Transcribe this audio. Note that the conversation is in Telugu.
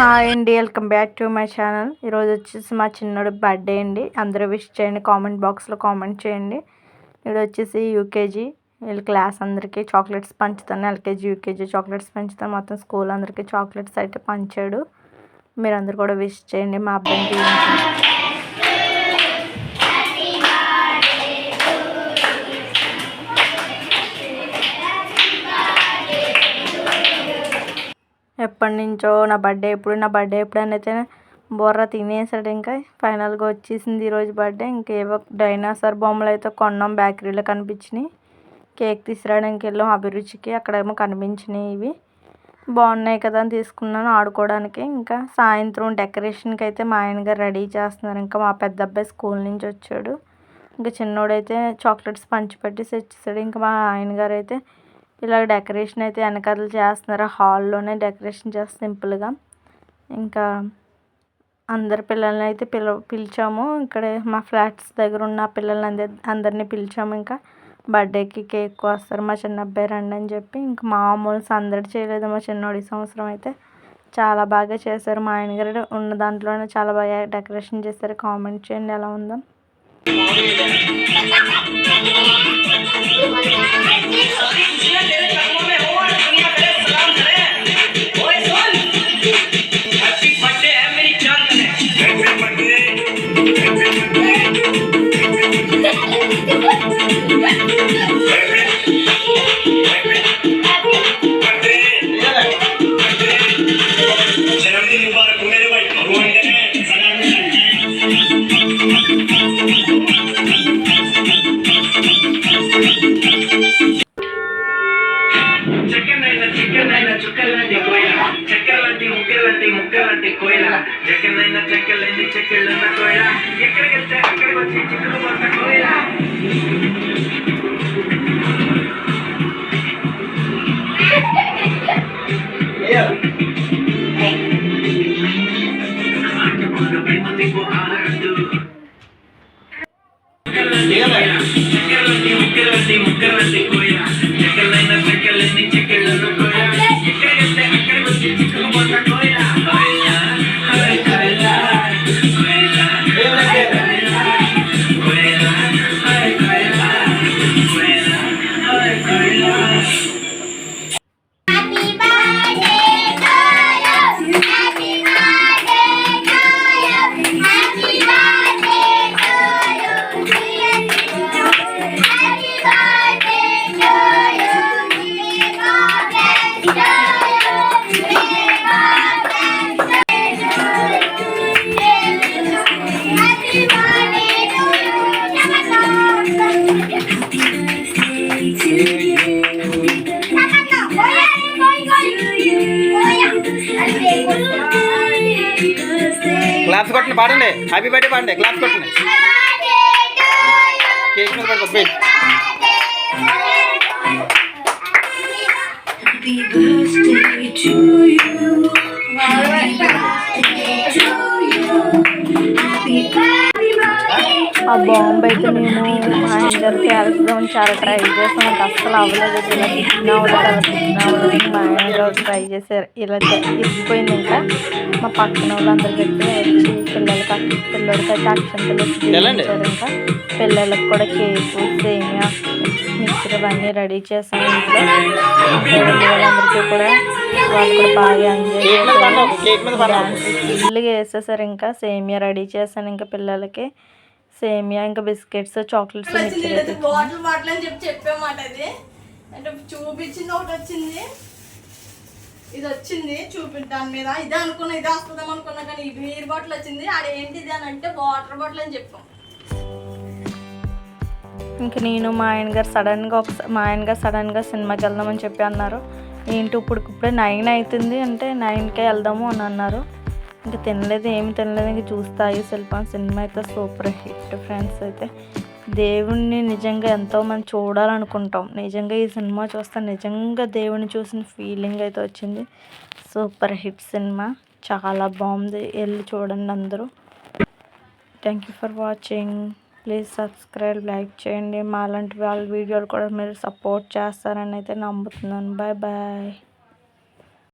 హాయ్ అండి welcome back to my channel. ఈరోజు వచ్చేసి మా చిన్నోడు బర్త్డే అండి. అందరూ విష్ చేయండి కామెంట్ బాక్స్లో కామెంట్ చేయండి. ఈడ వచ్చేసి యూకేజీ వీళ్ళు క్లాస్ అందరికీ చాక్లెట్స్ పంచుతాను. ఎల్కేజీ యూకేజీ చాక్లెట్స్ పంచుతాను. మొత్తం స్కూల్ అందరికీ చాక్లెట్స్ అయితే పంచాడు. మీరు అందరు కూడా విష్ చేయండి. మా అబ్బాయి ఎప్పటి నుంచో నా బర్త్డే ఎప్పుడు నా బర్త్డే ఎప్పుడు అని అయితే బుర్ర తినేసాడు ఇంకా. ఫైనల్గా వచ్చేసింది ఈరోజు బర్త్డే. ఇంకేవో డైనాసార్ బొమ్మలు అయితే కొన్నాం. బేకరీలో కనిపించినాయి. కేక్ తీసుకురావడానికి వెళ్ళాం అభిరుచికి. అక్కడేమో కనిపించినాయి ఇవి. బాగున్నాయి కదా అని తీసుకున్నాను ఆడుకోవడానికి. ఇంకా సాయంత్రం డెకరేషన్కి అయితే మా ఆయన గారు రెడీ చేస్తున్నారు. ఇంకా మా పెద్ద అబ్బాయి స్కూల్ నుంచి వచ్చాడు. ఇంకా చిన్నోడైతే చాక్లెట్స్ పంచిపెట్టి తెచ్చేసాడు ఇంకా మా ఆయన గారు అయితే ఇలా డెకరేషన్ అయితే వెనకాల చేస్తున్నారు. హాల్లోనే డెకరేషన్ చేస్తే సింపుల్గా. ఇంకా అందరి పిల్లల్ని అయితే పిల పిలిచాము. ఇక్కడ మా ఫ్లాట్స్ దగ్గర ఉన్న పిల్లల్ని అందరి అందరినీ పిలిచాము ఇంకా. బర్త్డేకి కేక్ వస్తారు మా చిన్న అబ్బాయి రండి అని చెప్పి ఇంకా మామూలు సందడి చేయలేదు మా చిన్నోడి సంవత్సరం అయితే. చాలా బాగా చేశారు. మా ఆయన గారు ఉన్న దాంట్లోనే చాలా బాగా డెకరేషన్ చేశారు. కామెంట్ చేయండి ఎలా ఉందో. Thank you. le dije que la que el. Que claps కొట్టండి పాడండి హ్యాపీ బర్త్డే పాడండి క్లాప్స్ కొట్టండి కేక్ మీద పడుకో పోయి ఆ బాంబు అయితే నేను మా ఆయన గారికి వేద్దాం చాలా ట్రై చేసాం నాకు అస్సలు అవ్వలేదు. ఇలా తిట్టినా అవ్వలేదు మా ఆయన ట్రై చేశారు. ఇలా ఇరిగిపోయింది ఇంకా. మా పక్కన వాళ్ళందరికీ వచ్చి పిల్లలకి పిల్లలకి అయితే అక్షంతలు. ఇచ్చారు ఇంకా. పిల్లలకు కూడా కేకు సేమియా మిక్చర్ అవన్నీ రెడీ చేసాం ఇంట్లో. వాళ్ళందరికీ కూడా వాళ్ళు కూడా బాగా ఎంజాయ్ ఫుల్గా వేసేసారు ఇంకా. సేమియా రెడీ చేశాను ఇంకా పిల్లలకి. సేమియా ఇంకా బిస్కెట్స్ చాక్లెట్స్ బాటిల్ బాటిల్ అని చెప్పి చెప్పామాట అది. అంటే చూపించింది ఒకటి వచ్చింది. ఇది వచ్చింది చూపి దాని మీద ఇదే అనుకున్నా ఇదే వస్తుందాం అనుకున్నా కానీ ఈ బీర్ బాటిల్ వచ్చింది. ఆడ ఏంటి ఇది అని అంటే వాటర్ బాటిల్ అని చెప్పాం. ఇంకా నేను మా ఆయన గారు సడన్గా ఒకసారి మా ఆయన గారు సడన్గా సినిమాకి వెళ్దామని చెప్పి అన్నారు. ఏంటి ఇప్పుడు ఇప్పుడే నైన్ అవుతుంది అంటే నైన్కే వెళ్దాము అని అన్నారు. ఇంకా తినలేదు ఏమి తినలేదు ఇంకా చూస్తా. అయ్యి సినిమా అయితే సూపర్ హిట్ ఫ్రెండ్స్ అయితే. దేవుణ్ణి నిజంగా ఎంతో మనం చూడాలనుకుంటాం. నిజంగా ఈ సినిమా చూస్తే నిజంగా దేవుని చూసిన ఫీలింగ్ అయితే వచ్చింది. Super hit cinema. చాలా బాగుంది. వెళ్ళి చూడండి అందరూ. Thank you for watching please subscribe like చేయండి. మాలాంటి వాళ్ళ వీడియోలు కూడా మీరు సపోర్ట్ చేస్తారని అయితే నమ్ముతున్నాను. Bye bye